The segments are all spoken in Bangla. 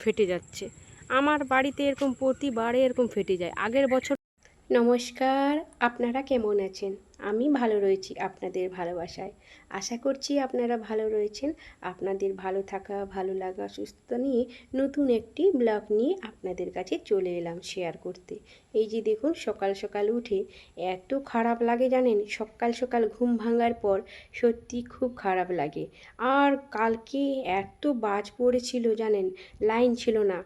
ফেটে যাচ্ছে। আমার বাড়িতে এরকম প্রতিবারে এরকম ফেটে যায়। আগের বছর নমস্কার, আপনারা কেমন আছেন? আমি ভালো রয়েছি আপনাদের ভালোবাসায়। আশা করছি আপনারা ভালো রয়েছেন। আপনাদের ভালো থাকা, ভালো লাগা, সুস্থতা নিয়ে নতুন একটি ব্লগ নিয়ে আপনাদের কাছে চলে এলাম শেয়ার করতে। এই যে দেখুন, সকাল সকাল উঠে এত খারাপ লাগে জানেন? সকাল সকাল ঘুম ভাঙার পর সত্যি খুব খারাপ লাগে। আর কালকে এত বাজ পড়েছিল জানেন? লাইন ছিল না।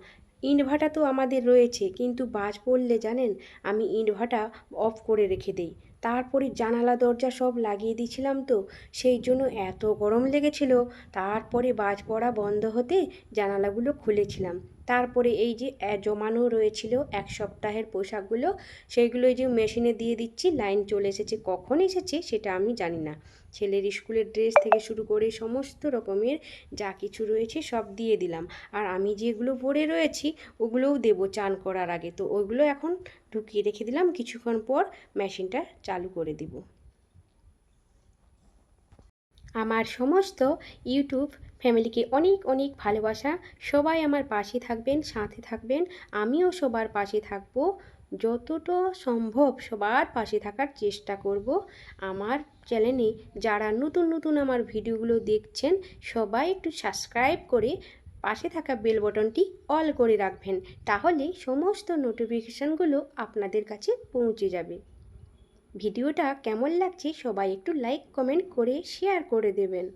ইনভার্টার তো আমাদের রয়েছে, কিন্তু বাজ পড়লে জানেন, আমি ইনভার্টার অফ করে রেখে দিই। তারপরে জানালা, দরজা সব লাগিয়ে দিয়েছিলাম তো, সেই জন্য এত গরম লেগেছিল। তারপরে বাজ পড়া বন্ধ হতে জানালাগুলো খুলেছিলাম। তারপরে এই যে জমানো রয়েছিল এক সপ্তাহের পোশাকগুলো, সেইগুলো যে মেশিনে দিয়ে দিচ্ছি, লাইন চলে এসেছে, কখন এসেছে সেটা আমি জানি না। ছেলের স্কুলের ড্রেস থেকে শুরু করে সমস্ত রকমের যা কিছু রয়েছে সব দিয়ে দিলাম। আর আমি যেগুলো পরে রয়েছি, ওগুলোও দেবো চান করার আগে। তো ওইগুলো এখন ঢুকিয়ে রেখে দিলাম, কিছুক্ষণ পর মেশিনটা চালু করে দিব। আমার সমস্ত ইউটিউব ফ্যামিলিকে অনেক অনেক ভালোবাসা। সবাই আমার পাশে থাকবেন, সাথে থাকবেন। আমিও সবার পাশে থাকব। যতটা সম্ভব সবার পাশে থাকার চেষ্টা করব। আমার চ্যানেলে যারা নতুন নতুন আমার ভিডিওগুলো দেখছেন, সবাই একটু সাবস্ক্রাইব করে পাশে থাকা বেল বটনটি অল করে রাখবেন। তাহলে সমস্ত নোটিফিকেশানগুলো আপনাদের কাছে পৌঁছে যাবে। ভিডিওটা কেমন লাগছে সবাই একটু লাইক কমেন্ট করে শেয়ার করে দেবেন।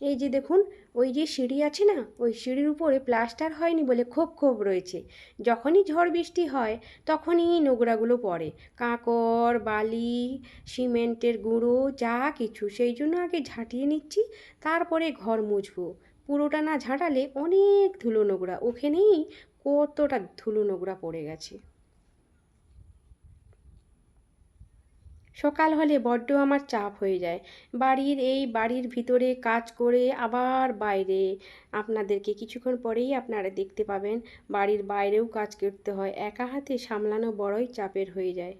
এই যে দেখুন, ওই যে সিঁড়ি আছে না, ওই সিঁড়ির উপরে প্লাস্টার হয়নি বলে খোপ খোপ রয়েছে। যখনই ঝড় বৃষ্টি হয়, তখনই নোংরাগুলো পড়ে। কাঁকর বালি, সিমেন্টের গুঁড়ো, যা কিছু। সেই জন্য আগে ঝাঁটিয়ে নিচ্ছি, তারপরে ঘর মুছবো। পুরোটা না ঝাঁটালে অনেক ধুলো নোংরা। ওখানেই কতটা ধুলো নোংরা পড়ে গেছে। সকাল হলে বড্ড আমার চাপ হয়ে যায়। বাড়ির এই বাড়ির ভিতরে কাজ করে আবার বাইরে। আপনাদেরকে কিছুক্ষণ পরেই আপনারা দেখতে পাবেন, বাড়ির বাইরেও কাজ করতে হয়। একা হাতে সামলানো বড়ই চাপের হয়ে যায়।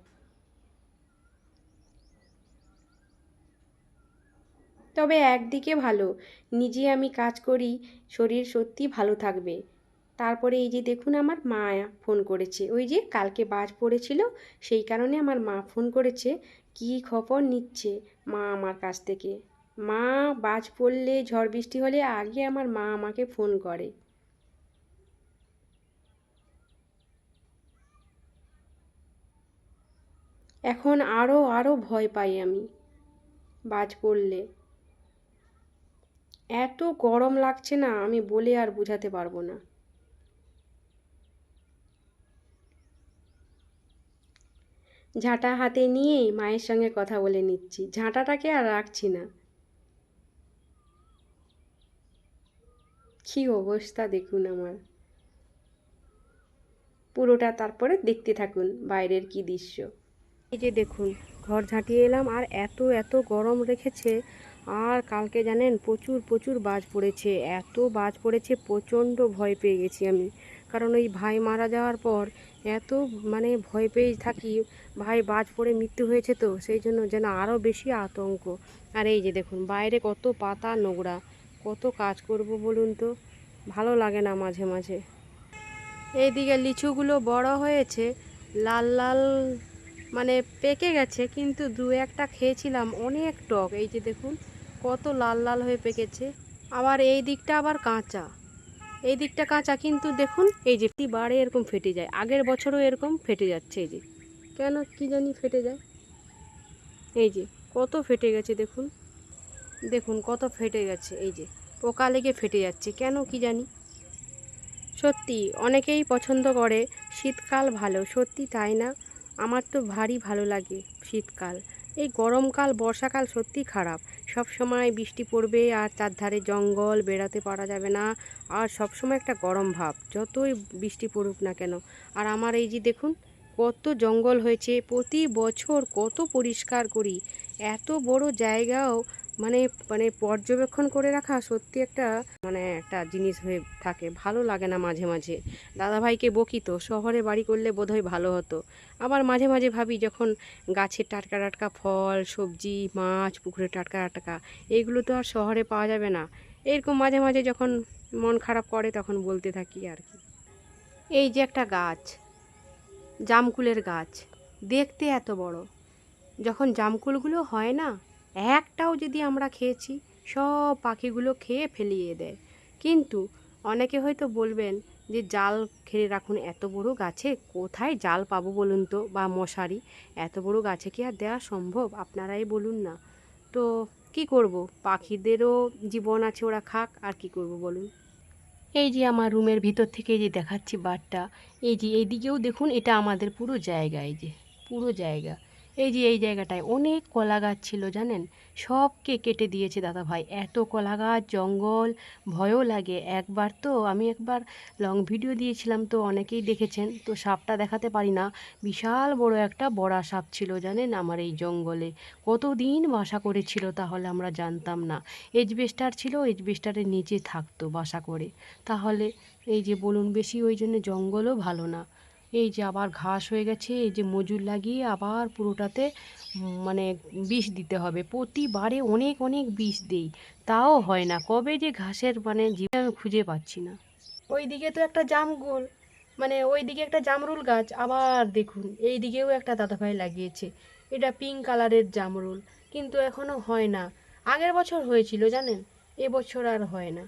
তবে একদিকে ভালো, নিজে আমি কাজ করি, শরীর সত্যি ভালো থাকবে। তারপরে এই যে দেখুন আমার মা ফোন করেছে। ওই যে কালকে বাজ পড়েছিল, সেই কারণে আমার মা ফোন করেছে। কি খবর নিচ্ছে মা আমার কাছ থেকে? মা, বাজ পড়লে ঝড় বৃষ্টি হলে আগে আমার মা আমাকে ফোন করে। এখন আরও আরও ভয় পাই আমি বাজ পড়লে। এত গরম লাগছে না, আমি বলে আর বোঝাতে পারব না। ঝাঁটা হাতে নিয়ে মায়ের সঙ্গে কথা বলে নিচ্ছি। ঝাঁটাটাকে আর রাখছি না। কি অবস্থা দেখুন আমার। পুরোটা তারপরে দেখতে থাকুন বাইরের কি দৃশ্য। এই যে দেখুন, ঘর ঝাঁটিয়ে এলাম আর এত এত গরম রেখেছে আর কালকে জানেন প্রচুর প্রচুর বাজ পড়েছে। এত বাজ পড়েছে, প্রচণ্ড ভয় পেয়ে গেছি আমি। কারণ ওই ভাই মারা যাওয়ার পর এত মানে ভয় পেয়ে থাকি, ভাই বাজ পড়ে মৃত্যু হয়েছে তো, সেই জন্য যেন আরও বেশি আতঙ্ক। আর এই যে দেখুন, বাইরে কত পাতা নোংরা, কত কাজ করব বলুন তো, ভালো লাগে না মাঝে মাঝে। এইদিকে লিচুগুলো বড় হয়েছে, লাল লাল মানে পেকে গেছে, কিন্তু দু একটা খেয়েছিলাম অনেক টক। এই যে দেখুন, কত লাল লাল হয়ে পেকেছে। আবার এই দিকটা আবার কাঁচা। এই দিকটা কাঁচা, কিন্তু দেখুন, এই যে বারে এরকম ফেটে যায়। আগের বছরও এরকম ফেটে যাচ্ছে এই যে। কেন কি জানি ফেটে যায়? এই যে, কত ফেটে গেছে দেখুন। দেখুন, কত ফেটে গেছে এই যে। পোকা লেগে ফেটে যাচ্ছে, কেন কি জানি? সত্যি, অনেকেই পছন্দ করে শীতকাল ভালো। সত্যি তাই না? আমার তো ভারী ভালো লাগে শীতকাল। এই গরমকাল, বর্ষাকাল সত্যি খারাপ। সব সময় বৃষ্টি পড়বে আর চারধারে জঙ্গল, বেড়াতে পারা যাবে না। আর সব সময় একটা গরম ভাব, যতই বৃষ্টি পড়ুক না কেন। আর আমার এই যে দেখুন, কত জঙ্গল হয়েছে, প্রতি বছর কত পরিষ্কার করি। এত বড় জায়গাও মানে মানে পর্যবেক্ষণ করে রাখা সত্যি একটা মানে একটা জিনিস হয়ে থাকে। ভালো লাগে না মাঝে মাঝে। দাদাভাইকে বকি তো, শহরে বাড়ি করলে বোধহয় ভালো হতো। আবার মাঝে মাঝে ভাবি যখন গাছের টাটকা টাটকা ফল, সবজি, মাছ, পুকুরে টাটকা টাটকা এইগুলো তো আর শহরে পাওয়া যাবে না। এরকম মাঝে মাঝে যখন মন খারাপ করে তখন বলতে থাকি আর কি। এই যে একটা গাছ, জামকুলের গাছ, দেখতে এত বড়। যখন জামকুলগুলো হয় না একটাও যদি আমরা খেয়েছি, সব পাখিগুলো খেয়ে ফেলিয়ে দেয়। কিন্তু অনেকে হয়তো বলবেন যে জাল ঘিরে রাখুন এত বড় গাছে, কোথায় জাল পাবো বলুন তো বা মশারি? এত বড় গাছে কি আর দেওয়া সম্ভব? আপনারাই বলুন না। তো কি করব? পাখিদেরও জীবন আছে, ওরা খাক, আর কি করব বলুন? এই যে আমার রুমের ভিতর থেকে যে দেখাচ্ছি বারটা, এই যে এইদিকেও দেখুন, এটা আমাদের পুরো জায়গা, এই যে পুরো জায়গা। এই যে, এই জায়গাটায় অনেক কলা গাছ ছিল, জানেন? সবকে কেটে দিয়েছে দাদা ভাই এত কলা গাছ জঙ্গল, ভয়ও লাগে। একবার তো আমি একবার লং ভিডিও দিয়েছিলাম, তো অনেকেই দেখেছেন, তো সাপটা দেখাতে পারি না। বিশাল বড় একটা বড়া সাপ ছিল, জানেন? আমার এই জঙ্গলে। কতদিন বাসা করেছিল তাহলে আমরা জানতাম না। এজবেস্টার ছিল এজবেস্টারের নিচে থাকতো বাসা করে। তাহলে এই যে, বলুন বেশি, ওই জন্য জঙ্গলও ভালো না। এই যে আবার ঘাস হয়ে গেছে, এই যে মজুর লাগিয়ে আবার পুরোটাতে মানে বিষ দিতে হবে। প্রতিবারে অনেক অনেক বিষ দেই। তাও হয় না। কবে যে ঘাসের মানে জীবন আমি খুঁজে পাচ্ছি না। ওই দিকে তো একটা জামগুল মানে ওই দিকে একটা জামরুল গাছ। আবার দেখুন এই দিকেও একটা দাদাভাই লাগিয়েছে। এটা পিঙ্ক কালারের জামরুল, কিন্তু এখনও হয় না। আগের বছর হয়েছিল, জানেন? এবছর আর হয় না।